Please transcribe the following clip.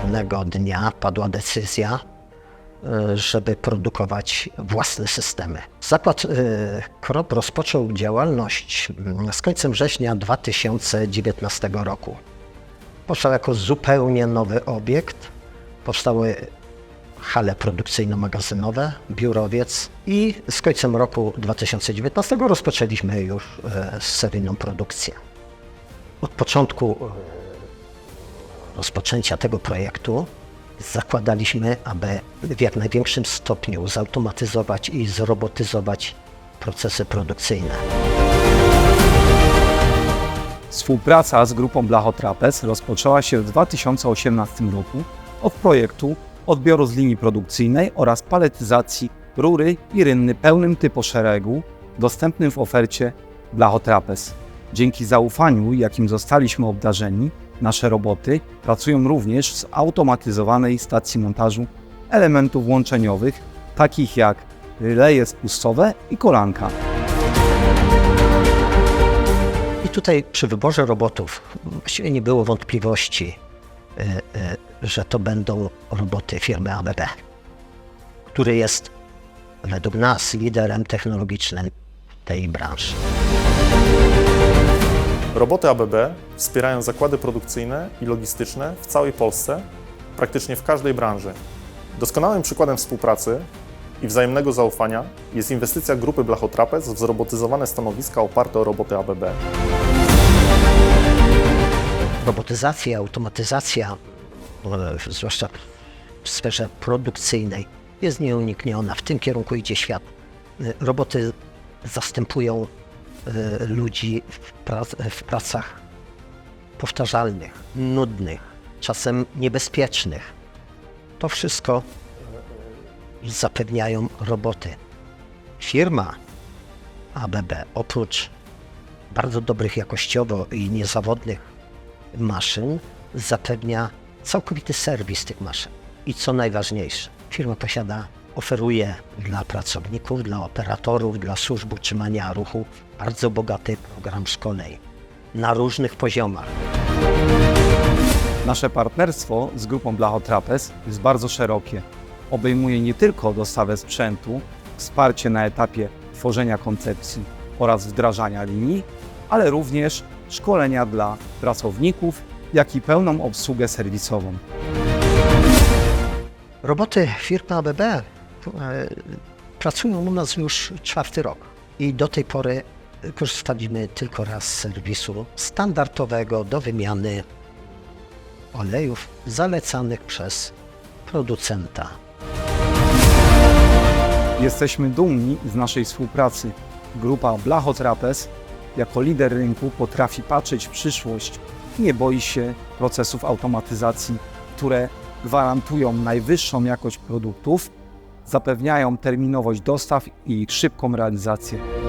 pewnego dnia padła decyzja, e, żeby produkować własne systemy. Zakład e, Krop rozpoczął działalność mm, z końcem września 2019 roku. Powstał jako zupełnie nowy obiekt. Powstały hale produkcyjno-magazynowe, biurowiec i z końcem roku 2019 rozpoczęliśmy już e, seryjną produkcję. Od początku rozpoczęcia tego projektu zakładaliśmy, aby w jak największym stopniu zautomatyzować i zrobotyzować procesy produkcyjne. Współpraca z grupą Blachotrapez rozpoczęła się w 2018 roku od projektu odbioru z linii produkcyjnej oraz paletyzacji rury i rynny pełnym typoszeregu dostępnym w ofercie Blachotrapez. Dzięki zaufaniu, jakim zostaliśmy obdarzeni, nasze roboty pracują również w zautomatyzowanej stacji montażu elementów łączeniowych, takich jak ryleje spustowe i kolanka. I tutaj przy wyborze robotów właściwie nie było wątpliwości, e, e, że to będą roboty firmy ABB, który jest według nas liderem technologicznym tej branży. Roboty ABB wspierają zakłady produkcyjne i logistyczne w całej Polsce, praktycznie w każdej branży. Doskonałym przykładem współpracy i wzajemnego zaufania jest inwestycja grupy Blachotrapez w zrobotyzowane stanowiska oparte o roboty ABB. Robotyzacja, automatyzacja, e, zwłaszcza w sferze produkcyjnej, jest nieunikniona. W tym kierunku idzie świat. Roboty zastępują ludzi w, prac- w pracach powtarzalnych, nudnych, czasem niebezpiecznych. To wszystko e, zapewniają roboty. Firma ABB oprócz bardzo dobrych jakościowo i niezawodnych maszyn zapewnia całkowity serwis tych maszyn. I co najważniejsze, firma posiada, oferuje dla pracowników, dla operatorów, dla służb utrzymania ruchu bardzo bogaty program szkoleń na różnych poziomach. Nasze partnerstwo z grupą Blachotrapez jest bardzo szerokie. Obejmuje nie tylko dostawę sprzętu, wsparcie na etapie tworzenia koncepcji oraz wdrażania linii, ale również szkolenia dla pracowników, jak i pełną obsługę serwisową. Roboty firmy ABB pracują u nas już czwarty rok i do tej pory korzystaliśmy tylko raz z serwisu standardowego do wymiany olejów zalecanych przez producenta. Jesteśmy dumni z naszej współpracy. Grupa Blachotrapez jako lider rynku potrafi patrzeć w przyszłość i nie boi się procesów automatyzacji, które gwarantują najwyższą jakość produktów, zapewniają terminowość dostaw i szybką realizację.